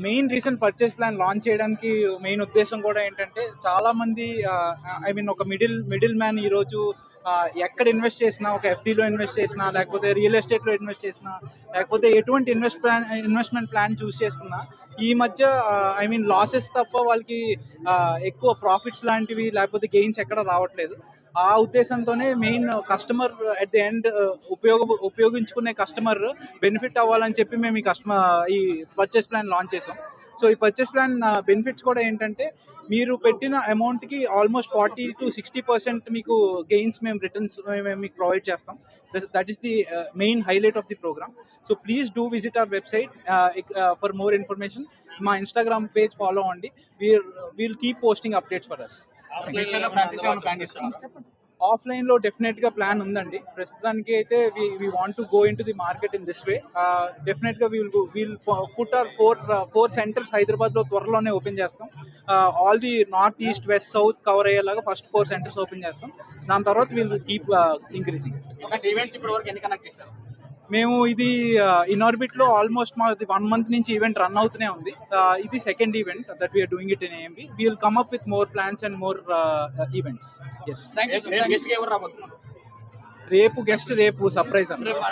Main recent purchase plan launch చేయడానికి main ఉద్దేశం కూడా ఏంటంటే చాలా మంది ఐ మీన్ ఒక మిడిల్ మిడిల్ మ్యాన్ ఈ రోజు ఎక్కడ ఇన్వెస్ట్ చేసినా ఒక ఎఫ్డీలో ఇన్వెస్ట్ చేసినా లేకపోతే రియల్ ఎస్టేట్లో ఇన్వెస్ట్ చేసినా లేకపోతే ఎటువంటి invest plan investment plan choose చేసుకున్నా ఈ మధ్య ఐ మీన్ లాసెస్ తప్ప వాళ్ళకి ఎక్కువ ప్రాఫిట్స్ లాంటివి లేకపోతే గెయిన్స్ ఎక్కడ రావట్లేదు. ఆ ఉద్దేశంతోనే main customer at the end ఉపయోగ ఉపయోగించుకునే కస్టమర్ బెనిఫిట్ అవ్వాలని చెప్పి మేము ఈ కస్టమర్ ఈ పర్చేస్ ప్లాన్ లాంచ్ చేసాం. సో ఈ పర్చేస్ ప్లాన్ బెనిఫిట్స్ కూడా ఏంటంటే మీరు పెట్టిన అమౌంట్కి almost forty to sixty percent మీకు గెయిన్స్ మేము రిటర్న్స్ మేము మీకు ప్రొవైడ్ చేస్తాం. That is the main highlight of the programme so please do visit our website for more information మా ఇన్స్టాగ్రామ్ పేజ్ ఫాలో అవ్వండి. We'll we'll keep posting updates for us ఆఫ్లైన్లో డెఫినెట్గా plan ఉందండి. ప్రస్తుతానికి అయితే we want to go into the market in this way డెఫినెట్గా we'll we'll put our four four centers హైదరాబాద్లో త్వరలోనే ఓపెన్ చేస్తాం. All the north east west south cover అయ్యేలాగా ఫస్ట్ ఫోర్ సెంటర్స్ ఓపెన్ చేస్తాం. దాని తర్వాత వీల్ కీప్ ఇంక్రీజింగ్ మేము ఇది ఇన్ ఆర్బిట్లో ఆల్మోస్ట్ మాది వన్ మంత్ నుంచి ఈవెంట్ రన్ అవుతూనే ఉంది. ఇది second event that we're doing it in AMB we will come up with more plans and more events రేపు గెస్ట్ రేపు సర్ప్రైజ్ రేపు